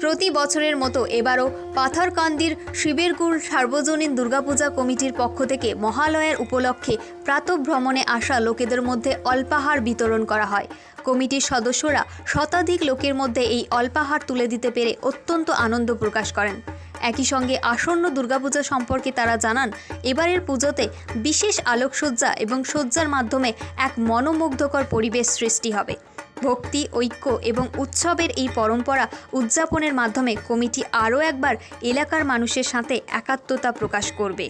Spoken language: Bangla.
প্রতি বছরের মতো এবারও পাথরকান্দির শিবেরকুল সার্বজনীন দুর্গাপূজা কমিটির পক্ষ থেকে মহালয়ার উপলক্ষে প্রাতভ্রমণে আসা লোকেদের মধ্যে অল্পাহার বিতরণ করা হয়। কমিটির সদস্যরা শতাধিক লোকের মধ্যে এই অল্পাহার তুলে দিতে পেরে অত্যন্ত আনন্দ প্রকাশ করেন। একই সঙ্গে আসন্ন দুর্গাপূজা সম্পর্কে তারা জানান, এবারের পুজোতে বিশেষ আলোকসজ্জা এবং সজ্জার মাধ্যমে এক মনোমুগ্ধকর পরিবেশ সৃষ্টি হবে। ভক্তি, ঐক্য এবং উৎসবের এই পরম্পরা উদযাপনের মাধ্যমে কমিটি আরও একবার এলাকার মানুষের সাথে একাত্মতা প্রকাশ করবে